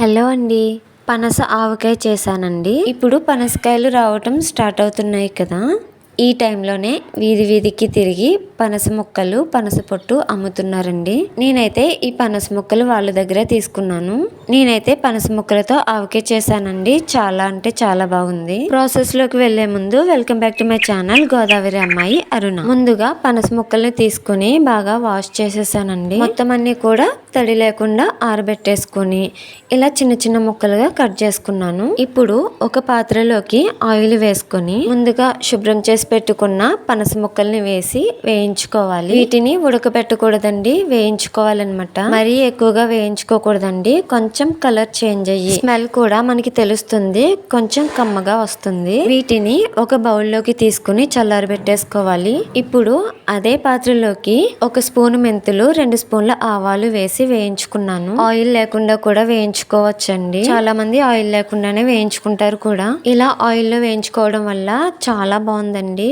Hello అండి. పనస ఆవకాయ చేశానండి. ఇప్పుడు పనసకాయలు రావటం స్టార్ట్ అవుతున్నాయి కదా. ఈ టైంలోనే వీధి వీధికి తిరిగి పనస ముక్కలు పనస పొట్టు అమ్ముతున్నారండి. నేనైతే ఈ పనస ముక్కలు వాళ్ళ దగ్గర తీసుకున్నాను. నేనైతే పనస ముక్కలతో ఆవకే చేశానండి. చాలా అంటే చాలా బాగుంది. ప్రాసెస్లోకి వెళ్ళే ముందు welcome back to my channel Godavari అమ్మాయి అరుణ. ముందుగా పనస ముక్కల్ని తీసుకుని బాగా వాష్ చేసేసానండి. మొత్తం అన్ని కూడా తడి లేకుండా ఆరబెట్టేసుకొని ఇలా చిన్న చిన్న ముక్కలుగా కట్ చేసుకున్నాను. ఇప్పుడు ఒక పాత్రలోకి ఆయిల్ వేసుకొని ముందుగా శుభ్రం చేసి పెట్టుకున్న పనస ముక్కల్ని వేసి వేయించుకోవాలి. వీటిని ఉడకబెట్టకూడదండి వేయించుకోవాలన్నమాట. మరీ ఎక్కువగా వేయించుకోకూడదండి. కొంచెం కలర్ చేంజ్ అయ్యి స్మెల్ కూడా మనకి తెలుస్తుంది కొంచెం కమ్మగా వస్తుంది. వీటిని ఒక బౌల్లోకి తీసుకుని చల్లారబెట్టేసుకోవాలి. ఇప్పుడు అదే పాత్రలోకి ఒక స్పూన్ మెంతులు రెండు స్పూన్ల ఆవాలు వేసి వేయించుకున్నాను. ఆయిల్ లేకుండా కూడా వేయించుకోవచ్చండి. చాలా మంది ఆయిల్ లేకుండానే వేయించుకుంటారు కూడా. ఇలా ఆయిల్లో వేయించుకోవడం వల్ల చాలా బాగుందండి.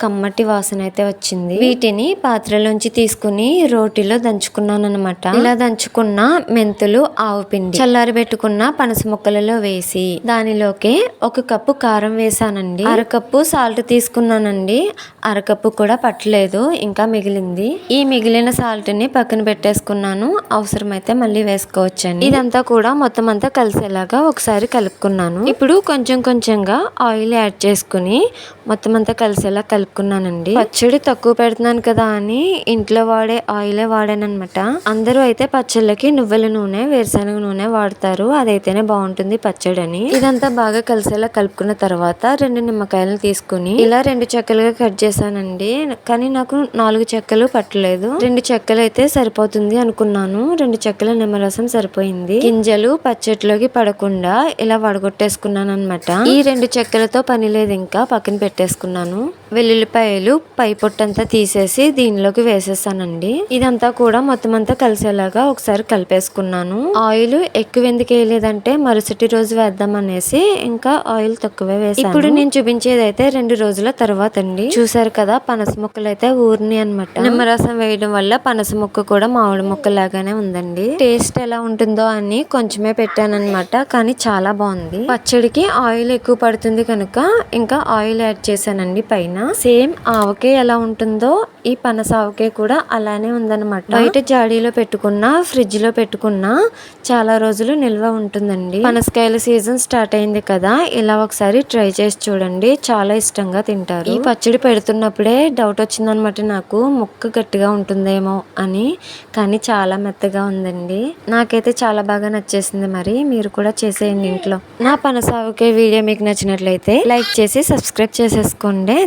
కమ్మటి వాసన అయితే వచ్చింది. వీటిని పాత్రలోంచి తీసుకుని రోటిలో దంచుకున్నాను అనమాట ఇలా దంచుకున్న మెంతులు ఆవు పిండి చల్లారి పెట్టుకున్న పనస ముక్కలలో వేసి దానిలోకి ఒక కప్పు కారం వేసానండి అరకప్పు సాల్ట్ తీసుకున్నానండి. అరకప్పు కూడా పట్టలేదు ఇంకా మిగిలింది. ఈ మిగిలిన సాల్ట్ని పక్కన పెట్టేసుకున్నాను. అవసరమైతే మళ్ళీ వేసుకోవచ్చండి. ఇదంతా కూడా మొత్తం అంతా కలిసేలాగా ఒకసారి కలుపుకున్నాను. ఇప్పుడు కొంచెం కొంచెంగా ఆయిల్ యాడ్ చేసుకుని మొత్తం అంతా కలిసేలా కలుపు కలుపుకున్నానండి పచ్చడి తక్కువ పెడుతున్నాను కదా అని ఇంట్లో వాడే ఆయిలే వాడానమాట అందరూ అయితే పచ్చళ్ళకి నువ్వుల నూనె వేరుశనగ నూనె వాడతారు. అదైతేనే బాగుంటుంది పచ్చడి అని ఇదంతా బాగా కలిసేలా కలుపుకున్న తర్వాత రెండు నిమ్మకాయలను తీసుకుని ఇలా రెండు చెక్కలుగా కట్ చేశానండి. కానీ నాకు నాలుగు చెక్కలు పట్టలేదు. రెండు చెక్కలు అయితే సరిపోతుంది అనుకున్నాను. రెండు చెక్కల నిమ్మరసం సరిపోయింది. గింజలు పచ్చట్లోకి పడకుండా ఇలా వడగొట్టేసుకున్నాను అనమాట ఈ రెండు చెక్కలతో పని లేదు ఇంకా. పక్కన పెట్టేసుకున్నాను. వెల్లుల్లిపాయలు పై పొట్టంతా తీసేసి దీనిలోకి వేసేసానండి. ఇదంతా కూడా మొత్తం అంతా కలిసేలాగా ఒకసారి కలిపేసుకున్నాను. ఆయిల్ ఎక్కువ ఎందుకు వేయలేదంటే మరుసటి రోజు వేద్దాం అనేసి ఇంకా ఆయిల్ తక్కువే వేసాను ఇప్పుడు నేను చూపించేది అయితే రెండు రోజుల తర్వాత అండి చూసారు కదా పనస ముక్కలు అయితే ఊరిని అనమాట నిమ్మరసం వేయడం వల్ల పనస ముక్క కూడా మామిడి ముక్క లాగానే ఉందండి. టేస్ట్ ఎలా ఉంటుందో అని కొంచెమే పెట్టాను అనమాట కానీ చాలా బాగుంది. పచ్చడికి ఆయిల్ ఎక్కువ పడుతుంది కనుక ఇంకా ఆయిల్ యాడ్ చేశానండి పైన. సేమ్ ఆవకే ఎలా ఉంటుందో ఈ పనస ఆవకే కూడా అలానే ఉందన్నమాట. బయట జాడీలో పెట్టుకున్న ఫ్రిడ్జ్లో పెట్టుకున్న చాలా రోజులు నిల్వ ఉంటుందండి. పనసకాయల సీజన్ స్టార్ట్ అయింది కదా ఇలా ఒకసారి ట్రై చేసి చూడండి. చాలా ఇష్టంగా తింటారు. ఈ పచ్చడి పెడుతున్నప్పుడే డౌట్ వచ్చిందనమాట నాకు. ముక్క గట్టిగా ఉంటుందేమో అని కానీ చాలా మెత్తగా ఉందండి. నాకైతే చాలా బాగా నచ్చేసింది మరి. మీరు కూడా చేసేయండి ఇంట్లో. నా పనసావుకే వీడియో మీకు నచ్చినట్లయితే లైక్ చేసి సబ్స్క్రైబ్ చేసేసుకోండి.